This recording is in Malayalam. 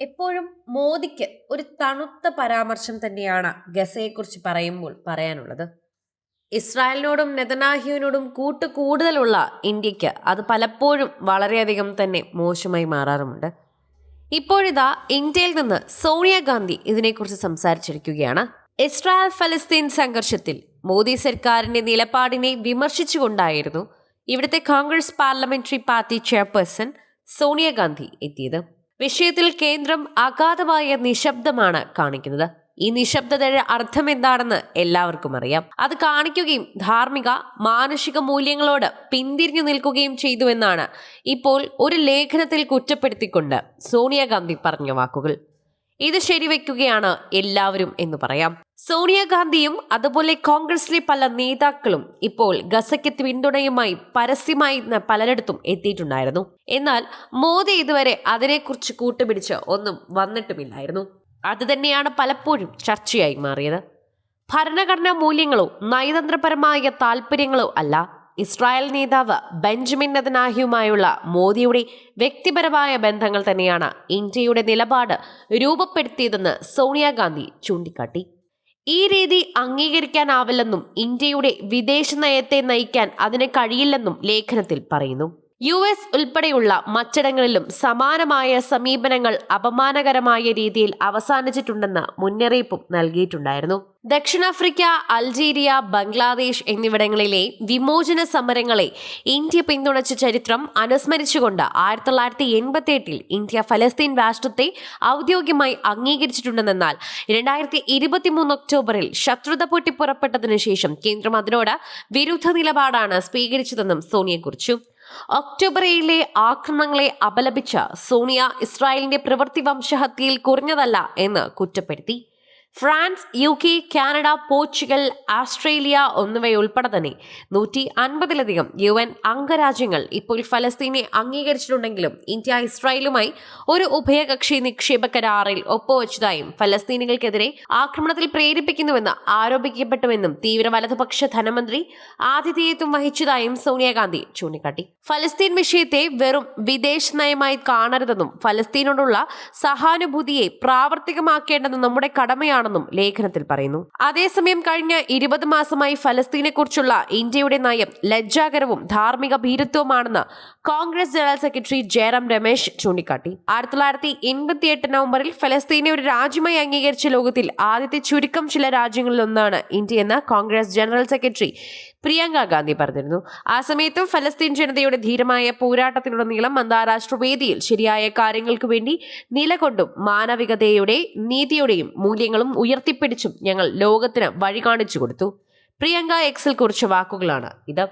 എപ്പോഴും മോദിക്ക് ഒരു തണുത്ത പരാമർശം തന്നെയാണ് ഗസയെക്കുറിച്ച് പറയുമ്പോൾ പറയാനുള്ളത്. ഇസ്രായേലിനോടും നെതനാഹ്യുവിനോടും കൂട്ട് കൂടുതലുള്ള ഇന്ത്യയ്ക്ക് അത് പലപ്പോഴും വളരെയധികം തന്നെ മോശമായി മാറാറുമുണ്ട്. ഇപ്പോഴിതാ ഇന്ത്യയിൽ നിന്ന് സോണിയാഗാന്ധി ഇതിനെക്കുറിച്ച് സംസാരിച്ചിരിക്കുകയാണ്. ഇസ്രായേൽ ഫലസ്തീൻ സംഘർഷത്തിൽ മോദി സർക്കാരിന്റെ നിലപാടിനെ വിമർശിച്ചുകൊണ്ടായിരുന്നു ഇവിടുത്തെ Congress parliamentary party chairperson Sonia Gandhi എത്തിയത്. വിഷയത്തിൽ കേന്ദ്രം അഗാധമായ നിശബ്ദമാണ് കാണിക്കുന്നത്. ഈ നിശബ്ദതയുടെ അർത്ഥം എന്താണെന്ന് എല്ലാവർക്കും അറിയാം. അത് കാണിക്കുകയും ധാർമ്മിക മാനുഷിക മൂല്യങ്ങളോട് പിന്തിരിഞ്ഞു നിൽക്കുകയും ചെയ്തുവെന്നാണ് ഇപ്പോൾ ഒരു ലേഖനത്തിൽ കുറ്റപ്പെടുത്തിക്കൊണ്ട് സോണിയാഗാന്ധി പറഞ്ഞ വാക്കുകൾ. ഇത് ശരിവെക്കുകയാണ് എല്ലാവരും എന്ന് പറയാം. സോണിയാഗാന്ധിയും അതുപോലെ കോൺഗ്രസിലെ പല നേതാക്കളും ഇപ്പോൾ ഗസയ്ക്ക് പിന്തുണയുമായി പരസ്യമായി പലയിടത്തും എത്തിയിട്ടുണ്ടായിരുന്നു. എന്നാൽ മോദി ഇതുവരെ അതിനെക്കുറിച്ച് കൂട്ടുപിടിച്ച് ഒന്നും വന്നിട്ടുമില്ലായിരുന്നു. അതുതന്നെയാണ് പലപ്പോഴും ചർച്ചയായി മാറിയത്. ഭരണഘടനാ മൂല്യങ്ങളോ നയതന്ത്രപരമായ താല്പര്യങ്ങളോ അല്ല. ഇസ്രായേൽ നേതാവ് ബെഞ്ചമിൻ നെതനാഹ്യുമായുള്ള മോദിയുടെ വ്യക്തിപരമായ ബന്ധങ്ങൾ തന്നെയാണ് ഇന്ത്യയുടെ നിലപാട് രൂപപ്പെടുത്തിയതെന്ന് സോണിയാഗാന്ധി ചൂണ്ടിക്കാട്ടി. ഈ രീതി അംഗീകരിക്കാനാവില്ലെന്നും ഇന്ത്യയുടെ വിദേശ നയത്തെ നയിക്കാൻ അതിന് കഴിയില്ലെന്നും ലേഖനത്തിൽ പറയുന്നു. യു എസ് ഉൾപ്പെടെയുള്ള മറ്റിടങ്ങളിലും സമാനമായ സമീപനങ്ങൾ അപമാനകരമായ രീതിയിൽ അവസാനിച്ചിട്ടുണ്ടെന്ന് മുന്നറിയിപ്പും നൽകിയിട്ടുണ്ടായിരുന്നു. ദക്ഷിണാഫ്രിക്ക അൾജീരിയ ബംഗ്ലാദേശ് എന്നിവിടങ്ങളിലെ വിമോചന സമരങ്ങളെ ഇന്ത്യ പിന്തുണച്ച ചരിത്രം അനുസ്മരിച്ചുകൊണ്ട് ആയിരത്തി തൊള്ളായിരത്തി എൺപത്തി എട്ടിൽ ഇന്ത്യ ഫലസ്തീൻ രാഷ്ട്രത്തെ ഔദ്യോഗികമായി അംഗീകരിച്ചിട്ടുണ്ടെന്നാൽ രണ്ടായിരത്തി ഇരുപത്തിമൂന്ന് ഒക്ടോബറിൽ ശത്രുത പൊട്ടിപ്പുറപ്പെട്ടതിനു ശേഷം കേന്ദ്രം അതിനോട് വിരുദ്ധ നിലപാടാണ് സ്വീകരിച്ചതെന്നും സോണിയെ കുറിച്ചു. ഒക്ടോബർ ഏഴിലെ ആക്രമണങ്ങളെ അപലപിച്ച സോണിയ ഇസ്രായേലിന്റെ പ്രവൃത്തി വംശഹത്യയിൽ കുറഞ്ഞതല്ല എന്ന് കുറ്റപ്പെടുത്തി. France U K Canada Portugal Australia എന്നിവയുൾപ്പെടെ തന്നെ നൂറ്റി അൻപതിലധികം യു എൻ അംഗരാജ്യങ്ങൾ ഇപ്പോൾ ഫലസ്തീനെ അംഗീകരിച്ചിട്ടുണ്ടെങ്കിലും ഇന്ത്യ ഇസ്രായേലുമായി ഒരു ഉഭയകക്ഷി നിക്ഷേപ കരാറിൽ ഒപ്പുവച്ചതായും ഫലസ്തീനികൾക്കെതിരെ ആക്രമണത്തിൽ പ്രേരിപ്പിക്കുന്നുവെന്ന് ആരോപിക്കപ്പെട്ടുവെന്നും തീവ്ര വലതുപക്ഷ ധനമന്ത്രി ആതിഥേയത്വം വഹിച്ചതായും സോണിയാഗാന്ധി ചൂണ്ടിക്കാട്ടി. ഫലസ്തീൻ വിഷയത്തെ വെറും വിദേശ നയമായി കാണരുതെന്നും ഫലസ്തീനോടുള്ള സഹാനുഭൂതിയെ പ്രാവർത്തികമാക്കേണ്ടത് നമ്മുടെ കടമയാണെന്നും ലേഖനത്തിൽ പറയുന്നു. അതേസമയം കഴിഞ്ഞ ഇരുപത് മാസമായി ഫലസ്തീനെക്കുറിച്ചുള്ള ഇന്ത്യയുടെ നയം ലജ്ജാകരവും ധാർമ്മിക ഭീരുത്വമാണെന്ന് Congress general secretary Jairam Ramesh ചൂണ്ടിക്കാട്ടി. ആയിരത്തി തൊള്ളായിരത്തി എൺപത്തി എട്ട് നവംബറിൽ ഫലസ്തീനെ ഒരു രാജ്യമായി അംഗീകരിച്ച ലോകത്തിൽ ആദ്യത്തെ ചുരുക്കം ചില രാജ്യങ്ങളിലൊന്നാണ് ഇന്ത്യയെന്ന് Congress general secretary Priyanka Gandhi പറഞ്ഞിരുന്നു. ആ സമയത്തും ഫലസ്തീൻ ജനതയുടെ ധീരമായ പോരാട്ടത്തിലുടനീളം അന്താരാഷ്ട്ര വേദിയിൽ ശരിയായ കാര്യങ്ങൾക്ക് വേണ്ടി നിലകൊണ്ടും മാനവികതയുടെ നീതിയുടെയും മൂല്യങ്ങളും ഉയർത്തിപ്പിടിച്ചും ഞങ്ങൾ ലോകത്തിന് വഴി കാണിച്ചു കൊടുത്തു. പ്രിയങ്ക എക്സിൽ കുറിച്ച വാക്കുകളാണ് ഇത്.